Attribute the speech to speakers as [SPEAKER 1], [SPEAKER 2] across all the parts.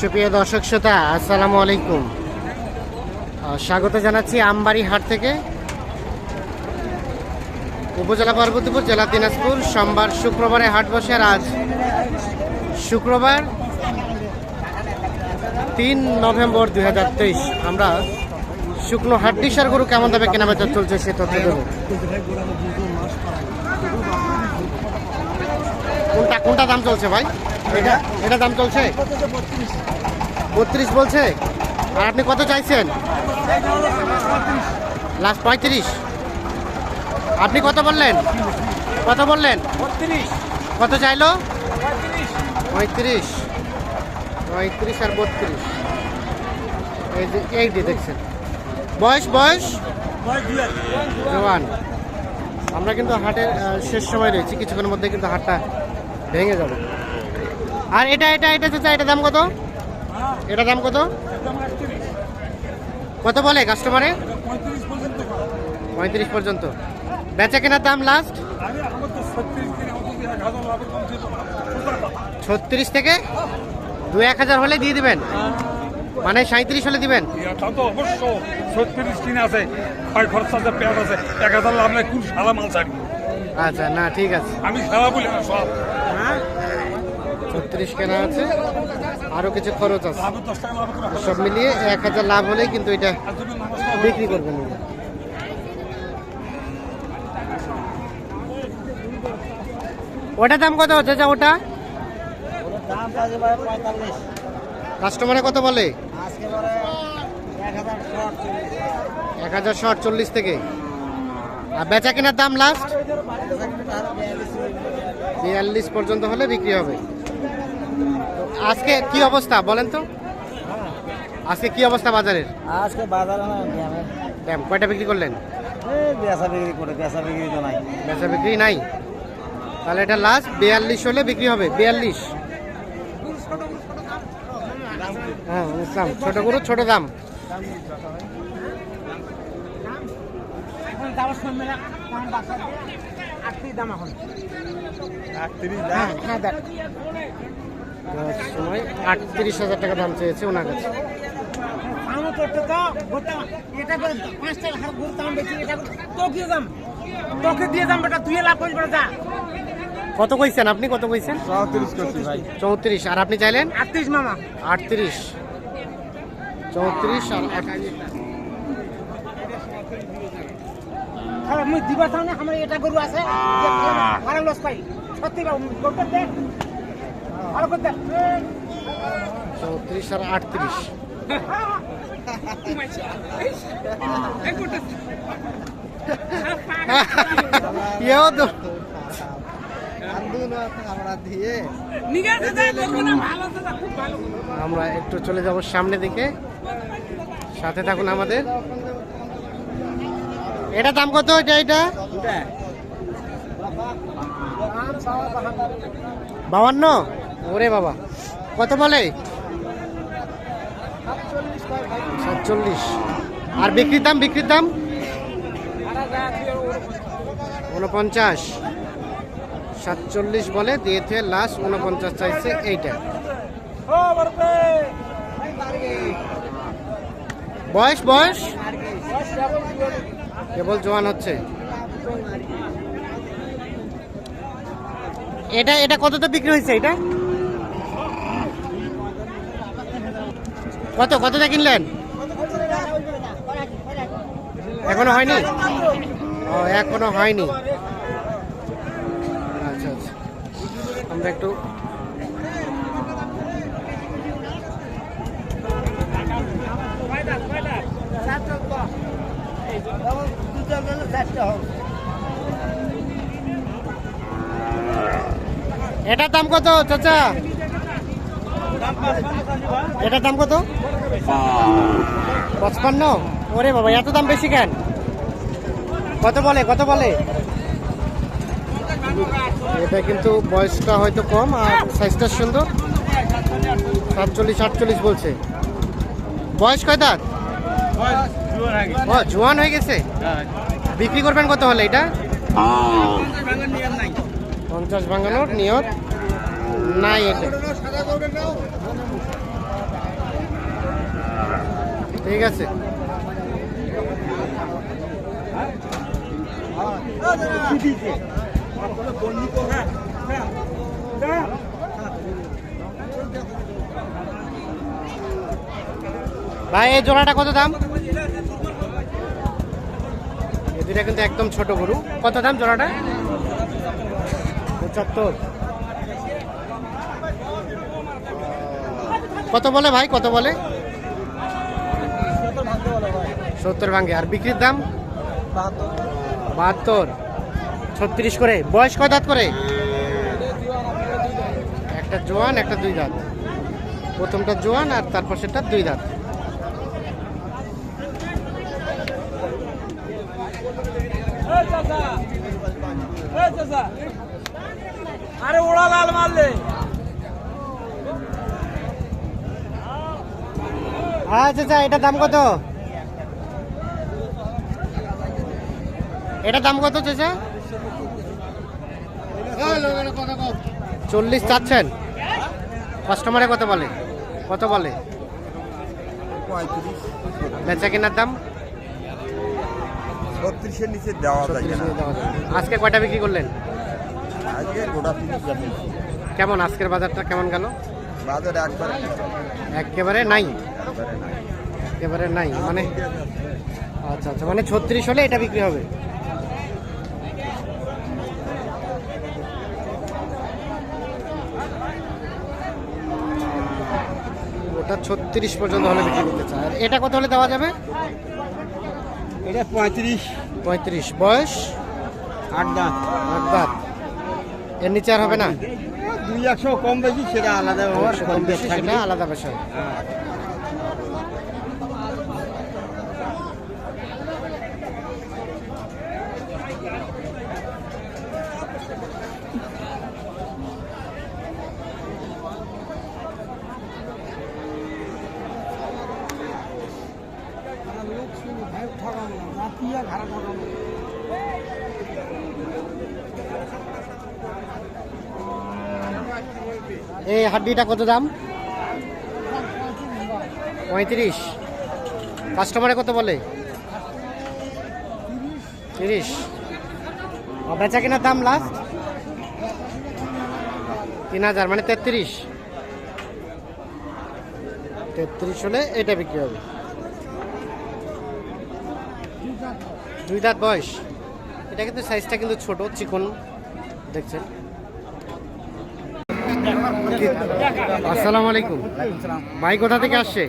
[SPEAKER 1] সুপ্রিয় দর্শক শ্রোতা, আসসালামু আলাইকুম। স্বাগত জানাচ্ছি আমবাড়ি হাট থেকে। উপজেলা পার্বতীপুর, জেলা দিনাজপুর, সোমবার, শুক্রবারে হাট বসে আর আজ শুক্রবার তিন নভেম্বর দু হাজার তেইশ। আমরা শুকনো হাড্ডিসার গরু কেমন দামে কেনাবেচা চলছে সে তথ্য দেবো। কোনটা কোনটা দাম চলছে ভাই? এটা এটা দাম চলছে? বত্রিশ বলছে। আর আপনি কত চাইছেন? লাস্ট পঁয়ত্রিশ। আপনি কত বললেন? কত বললেন? কত চাইলো? পঁয়ত্রিশ। পঁয়ত্রিশ। আর বত্রিশ। এই যে এই দেখছেন। বয়স বয়স? জওয়ান আমরা কিন্তু হাটের শেষ সময় রয়েছি। কিছুক্ষণের মধ্যে কিন্তু হাটটা ভেঙে যাবে। আর এটা এটা এটা চাচা এটা দাম কত? এটা দাম কত? কত বলে কাস্টমারে পঁয়ত্রিশ পর্যন্ত। বেচা কেনার দাম লাস্ট ছত্রিশ থেকে দু এক হাজার হলে দিয়ে দিবেন। মানে সাঁত্রিশ হলে দিবেন।
[SPEAKER 2] তা তো অবশ্য ছত্রিশ কিনে আছে ছয় খরচ আছে পেঁয়াজ আছে এক হাজার লাভ নাই কোন সারা মাল ছাড়ি
[SPEAKER 1] আচ্ছা না ঠিক আছে।
[SPEAKER 2] আমি সারা বলি না সব।
[SPEAKER 1] ছত্রিশ কেনা আছে। আরও কিছু খরচ আছে। সব মিলিয়ে এক হাজার লাভ হলেই কিন্তু এটা বিক্রি করবেন। উনি। ওটা দাম কত হচ্ছে যা ওটা? কাস্টমারে কত বলে?
[SPEAKER 3] এক হাজার শর্ট চল্লিশ
[SPEAKER 1] থেকে। আর বেচা কেনার দাম লাস্ট বিয়াল্লিশ পর্যন্ত হলে বিক্রি হবে। আজকে কি অবস্থা বলেন তো? আজকে কি অবস্থা বাজারের?
[SPEAKER 3] আজকে বাজারে না
[SPEAKER 1] ড্যাম কয়টা বিক্রি করলেন?
[SPEAKER 3] বেচা বিক্রি করে বেচা বিক্রি তো নাই।
[SPEAKER 1] বেচা বিক্রি নাই? তাহলে এটা লাস্ট বিয়াল্লিশ হলে বিক্রি হবে বিয়াল্লিশ। হ্যাঁ বুঝলাম ছোট গরু ছোট দাম।
[SPEAKER 3] দাম এখন।
[SPEAKER 1] দেখ। দেওয়ার সময় আটত্রিশ হাজার টাকা দাম চেয়েছে ওনার কাছে।
[SPEAKER 3] আমি
[SPEAKER 1] কত কইছেন আপনি? কত কইছেন?
[SPEAKER 3] চৌত্রিশ ভাই।
[SPEAKER 1] চৌত্রিশ আর আপনি চাইলেন?
[SPEAKER 3] আটত্রিশ মামা।
[SPEAKER 1] আটত্রিশ। চৌত্রিশ আর আটত্রিশ
[SPEAKER 3] হ্যাঁ মুই দিবা তাহলে আমার এটা গরু আছে লস পাই। সত্যি গরুটা দে ভালো করে দে
[SPEAKER 1] চৌত্রিশ আর আটত্রিশ। ইয়েও তো। আমরা একটু চলে যাব সামনে দিকে। সাথে থাকুন আমাদের। এটা দাম কত এটা এটা? বাবান্ন ওরে বাবা। কত বলে? সাতচল্লিশ। আর বিক্রির দাম বিক্রির দাম? উনপঞ্চাশ সাতচল্লিশ বলে দিয়েছে লাস্ট উনপঞ্চাশ চাইছে এইটা। বয়স বয়স? কেবল জোয়ান হচ্ছে। এটা এটা কততে বিক্রি হয়েছে এটা? কত, কতটা কিনলেন? এখনও হয়নি? ও, এখনও হয়নি। আচ্ছা আচ্ছা। আমরা একটু এটার দাম কত, চাচা? এটার দাম কত? পঁচপান্ন? ওরে বাবা, এত দাম বেশি কেন? কত বলে কত বলে? এটা কিন্তু বয়সটা হয়তো কম, আর সাইজটা সুন্দর। সাতচল্লিশ, আটচল্লিশ বলছে। বয়স কয় জোয়ান হয়ে গেছে? বিক্রি করবেন কত হলে এটা? পঞ্চাশ ভাঙানোর নিয়ত নাই এটা ঠিক আছে। ভাই, এই জোড়াটা কত দাম? এই দুটা কিন্তু একদম ছোট গরু। কত দাম জোড়াটা? পঁচাত্তর। কত বলে ভাই? কত বলে? সত্তর ভাঙ্গে। আর বিক্রির দাম? বাহাত্তর। ছত্রিশ করে। বয়স কয় দাঁত করে? একটা জোয়ান একটা দুই দাঁত। প্রথমটা জোয়ান আর তারপর সেটা দুই দাঁত।
[SPEAKER 3] আরে ওরা লাল মারলে।
[SPEAKER 1] আচ্ছা আচ্ছা এটা দাম কত? এটা দাম কত চাচা? চল্লিশ চাচ্ছেন? কাস্টমারে কত বলে? কত বলে? বেচা কেনার দাম?
[SPEAKER 4] ছত্রিশের নিচে দেওয়া যায়
[SPEAKER 1] আজকে কয়টা বিক্রি করলেন?
[SPEAKER 4] আজকে গোটা
[SPEAKER 1] কেমন আজকের বাজারটা কেমন গেল?
[SPEAKER 4] বাজার একবার
[SPEAKER 1] একেবারে নাই?
[SPEAKER 4] একেবারে নাই
[SPEAKER 1] মানে? আচ্ছা আচ্ছা মানে ছত্রিশ হলে এটা বিক্রি হবে? ওটা ছত্রিশ পর্যন্ত হলে বিক্রি করতে চায়। আর এটা কত হলে দেওয়া যাবে?
[SPEAKER 4] এটা পঁয়ত্রিশ।
[SPEAKER 1] পঁয়ত্রিশ। বয়স?
[SPEAKER 4] আট দাঁত।
[SPEAKER 1] আট দাঁত। এর নিচে আর হবে না?
[SPEAKER 4] দুই একশো কম বেশি সেটা আলাদা
[SPEAKER 1] কম বেশি সেটা আলাদা বিষয়। এই হাড্ডিটা কত দাম? পঁয়ত্রিশ। কাস্টমারে কত বলে? তিরিশ। বেচা কেনার দাম লাস্ট তিন হাজার মানে তেত্রিশ। তেত্রিশ হলে এটা বিক্রি হবে। দুই দাঁত বয়স। এটা কিন্তু সাইজটা কিন্তু ছোট, চিকন। দেখছেন? আসসালামু আলাইকুম। ভাই কোথা থেকে আসছে?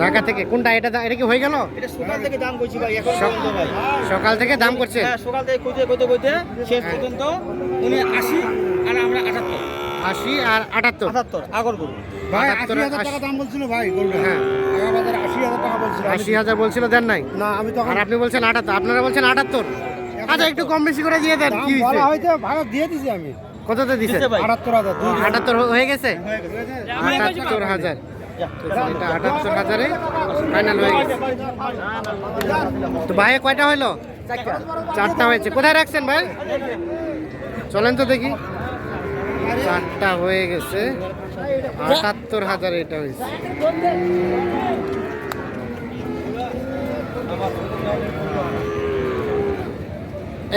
[SPEAKER 1] ঢাকা থেকে। কোনটা? এটা এটা কি হয়ে গেল?
[SPEAKER 3] সকাল থেকে দাম করছি? ভাই এখন
[SPEAKER 1] সক-
[SPEAKER 3] পর্যন্ত ভাই
[SPEAKER 1] সকাল থেকে দাম করছে
[SPEAKER 3] হ্যাঁ সকাল থেকে শেষ
[SPEAKER 1] হ্যাঁ।
[SPEAKER 3] পর্যন্ত উনি আশি আর আমরা আটাত্তর।
[SPEAKER 1] আশি আর আটাত্তর?
[SPEAKER 3] আটাত্তর আগর করব
[SPEAKER 1] ভাই আশি হাজার টাকা
[SPEAKER 4] দাম বলছিল ভাই
[SPEAKER 1] হ্যাঁ।
[SPEAKER 4] আশি হাজার টাকা বলছিল।
[SPEAKER 1] আশি হাজার বলছিল দেন নাই?
[SPEAKER 4] না আমি তখন
[SPEAKER 1] আর আপনি বলছেন আটাত্তর আপনারা বলছেন আটাত্তর। আচ্ছা একটু কম বেশি করে দিয়ে দেন কি হয়েছে
[SPEAKER 4] হয়েছে ভাড়া দিয়ে দিছি আমি।
[SPEAKER 1] কততে
[SPEAKER 3] দিছে।
[SPEAKER 4] আটাত্তর হাজার
[SPEAKER 1] আটাত্তর হয়ে গেছে? আটাত্তর হাজার। এটা আটাত্তর হাজারে ফাইনাল হয়ে গেছে। তো ভাই কয়টা হইল? চারটা হয়েছে। কোথায় রাখছেন ভাই? চলেন তো দেখি। চারটা হয়ে গেছে। আটাত্তর হাজার এটা হয়েছে।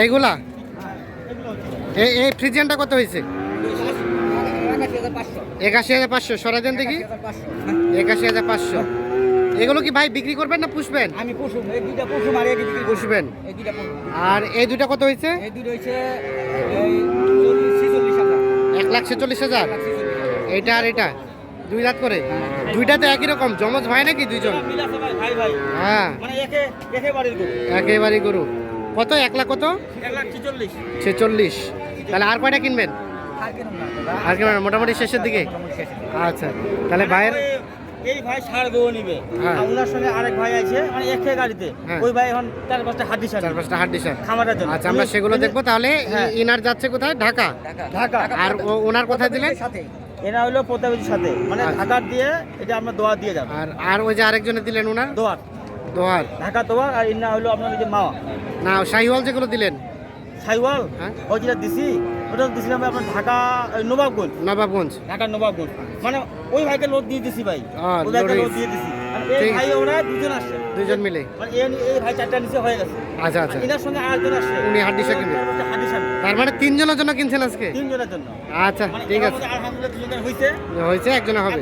[SPEAKER 1] এইগুলা এই এই ফ্রিজিয়ানটা কত হয়েছে? একাশি হাজার পাঁচশো। সরাই দেন দেখি। একাশি হাজার পাঁচশো। এগুলো কি ভাই বিক্রি করবেন না পুষবেন?
[SPEAKER 3] আমি পশুম এই দুইটা পশুম আর এই দুইটা
[SPEAKER 1] পুষবেন?
[SPEAKER 3] এই দুইটা
[SPEAKER 1] আর এই দুটা কত হয়েছে?
[SPEAKER 3] এই দুইটা হাজার।
[SPEAKER 1] এক লাখ ছেচল্লিশ হাজার? এইটা আর এটা? দুই রাত করে? দুইটা তো একই রকম? জমজ ভাই নাকি দুইজন? হ্যাঁ।
[SPEAKER 3] মানে একে একে বাড়ির গরু।
[SPEAKER 1] একেবারে গরু। কত? এক লাখ কত?
[SPEAKER 3] ছিচল্লিশ।
[SPEAKER 1] তাহলে আর কয়টা কিনবেন?
[SPEAKER 3] আর
[SPEAKER 1] কিনবেন মোটামুটি শেষের দিকে? আচ্ছা তাহলে ভাইয়ের
[SPEAKER 3] এই ভাই সার গরু নিবে।
[SPEAKER 1] হ্যাঁ।
[SPEAKER 3] আর ওনার সঙ্গে আরেক ভাই আছে মানে একে গাড়িতে।
[SPEAKER 1] হ্যাঁ।
[SPEAKER 3] ওই ভাই এখন চার পাঁচটা হাড্ডি সার
[SPEAKER 1] চার পাঁচটা হাড্ডি স্যার
[SPEAKER 3] খামারের জন্য।
[SPEAKER 1] আচ্ছা আমরা সেগুলো দেখব তাহলে।
[SPEAKER 3] হ্যাঁ।
[SPEAKER 1] ইনার যাচ্ছে কোথায়? ঢাকা?
[SPEAKER 3] ঢাকা।
[SPEAKER 1] আর ওনার কোথায় দিলেন?
[SPEAKER 3] সাথে। এরা হলো প্রতাপের সাথে। মানে
[SPEAKER 1] আচ্ছা।
[SPEAKER 3] ঢাকার দিয়ে এটা আমরা দোয়া দিয়ে যাব।
[SPEAKER 1] আর আর ওই যে আরেকজনে দিলেন ওনার?
[SPEAKER 3] দোয়ার।
[SPEAKER 1] দোয়ার।
[SPEAKER 3] ঢাকা দোয়ার আর ইন্না হলো আপনার ওই যে মাওয়া।
[SPEAKER 1] না শাহিওয়াল যেগুলো দিলেন।
[SPEAKER 3] সাইওয়াল
[SPEAKER 1] হ্যাঁ।
[SPEAKER 3] ওই যেটা দিছি ওটা দিছিলাম আপনার ঢাকা নবাবগঞ্জ।
[SPEAKER 1] নবাবগঞ্জ।
[SPEAKER 3] ঢাকার নবাবগঞ্জ। মানে ওই ভাইকে লোড দিয়ে দিছি ভাই। ওই ভাইকে লোড দিয়ে দিছি। এই ভাই ওরা দুজন আসছে।
[SPEAKER 1] দুজন মিলে।
[SPEAKER 3] মানে এই ভাই চারটা নিচে হয়ে গেছে।
[SPEAKER 1] আচ্ছা আচ্ছা।
[SPEAKER 3] এনার সঙ্গে আরেকজন আসছে।
[SPEAKER 1] উনি হাড্ডিসা কিনবে
[SPEAKER 3] হাডি সামনে
[SPEAKER 1] তার মানে তিনজনের জন্য কিনছেন আজকে?
[SPEAKER 3] তিনজনের জন্য।
[SPEAKER 1] আচ্ছা
[SPEAKER 3] মানে
[SPEAKER 1] ঠিক আছে।
[SPEAKER 3] আলহামদুলিল্লাহ দুজনের হয়েছে
[SPEAKER 1] হয়েছে একজনে হবে।